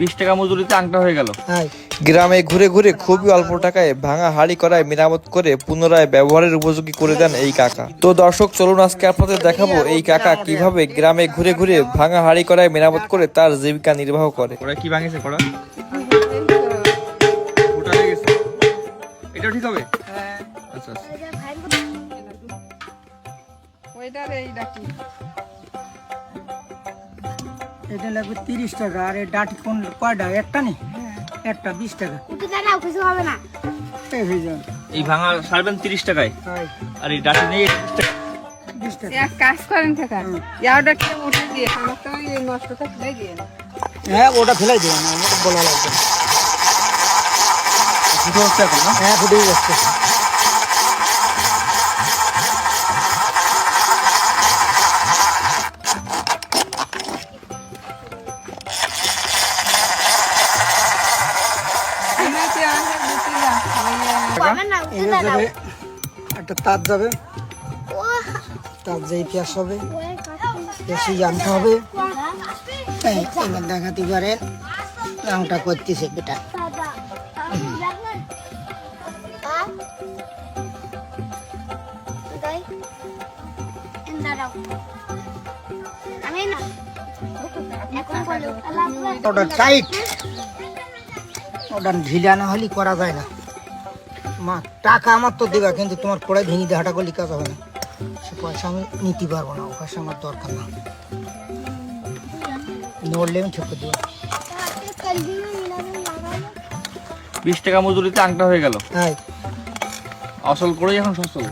বিশ টাকা মজুরিতে আংটা হয়ে গেল। হ্যাঁ গ্রামে ঘুরে ঘুরে খুবই অল্প টাকায় ভাঙা হাড়ি করায় মেরামত করে পুনরায় ব্যবহারের উপযোগী করে দেন এই কাকা। তো দর্শক চলুন আজকে আপনাদের দেখাবো এই কাকা কীভাবে গ্রামে ঘুরে ঘুরে ভাঙা হাড়ি করায় মেরামত করে তার জীবিকা নির্বাহ করে। ওরা কি ভাঙেছে হয়ে গেছে? এটাও ঠিক হবে? আচ্ছা আচ্ছা। ওইটার এই ডাকি এটা লাগবে তিরিশ টাকা আর এই ডাটি কোন কয়টা? একটা নেই একটা বিশ টাকা। কিছু হবে না। এই হয়ে ভাঙা সারবেন তিরিশ টাকায়? আর এই ডাটি নেই বিশ টাকা। এক কাজ করেন থাকা ইয়াওটা কি উঠে দিয়ে আমার এই নষ্টটা ফেলে দিয়ে হ্যাঁ ওটা ফেলাই দেবে না বলা লাগবে। হচ্ছে এখন হ্যাঁ ফুটেই যাচ্ছে। একটা তার যাবে। তার যেই পেঁয়াজ হবে বেশি জানতে হবে। এবার দেখাতে পারেন রংটা করতেছে বেটা। ওটা টাইট ওটা ঢিলা না হলে করা যায় না। মা টাকা আমার তো দেবা কিন্তু তোমার পড়ে ভেঙে দেওয়াটা করলে কাজ হবে না। সে পয়সা আমি নিতে পারব না ও পয়সা আমার দরকার না। নড়লে আমি ঠিক দেবো বিশ টাকা মজুরিতে আংটা হয়ে গেল। হ্যাঁ আসল করেই এখন সচল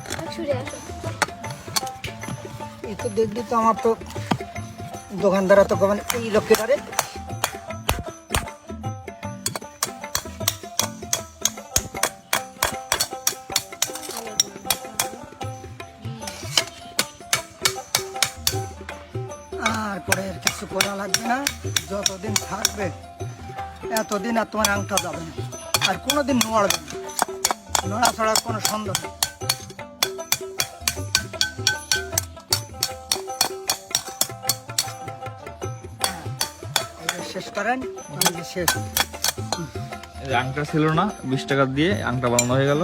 এই তো দেখলি তো আমার তো দোকানদারা তো মানে এই লোকেরারে কিছু করা লাগবে না যতদিন থাকবে এতদিন আর তোমার আংটা যাবে না। আর কোনোদিন নড়বে না। নড়া ছাড়ার কোনো সন্দেহ নেই। শেষ করেন শেষ। আংটা ছিল না বিশ টাকা দিয়ে আংটা বানানো হয়ে গেল।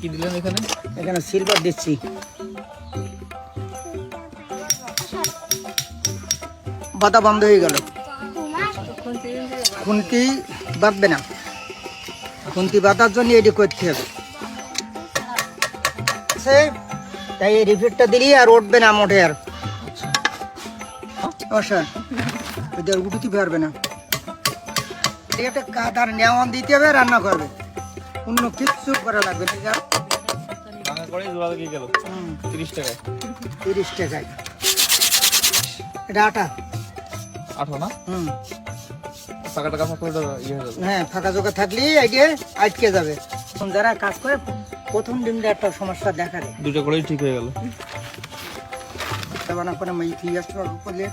কি দিলেন এখানে? এখানে সিলভার দিচ্ছি। বাতা বন্ধ হয়ে গেল। খুন্তি বাঁধবে না। খুন্তি বাঁধার জন্য এটি করতে হবে। সে তাই এই রিপিটটা দিলি আর উঠবে না মোটে আর। এদের উঠতে পারবে না। এটি একটা কাদার নেওয়ান দিতে হবে রান্না করবে। অন্য কিচ্ছু করা লাগবে না ঠিক আছে তিরিশ টাকায়। তিরিশ টাকায়। এটা আটা। আঠো না? হুম। টাকা টাকা থাকলে ইয়ে হয়ে যাবে। হ্যাঁ ফাঁকা জোকা থাকলে আইডিয়া আটকে যাবে। যারা কাজ করে প্রথম দিনটা একটা সমস্যা দেখা দেয়। দুটো করেই ঠিক হয়ে গেল। বানা করে মাই ফিরে আসতে করলে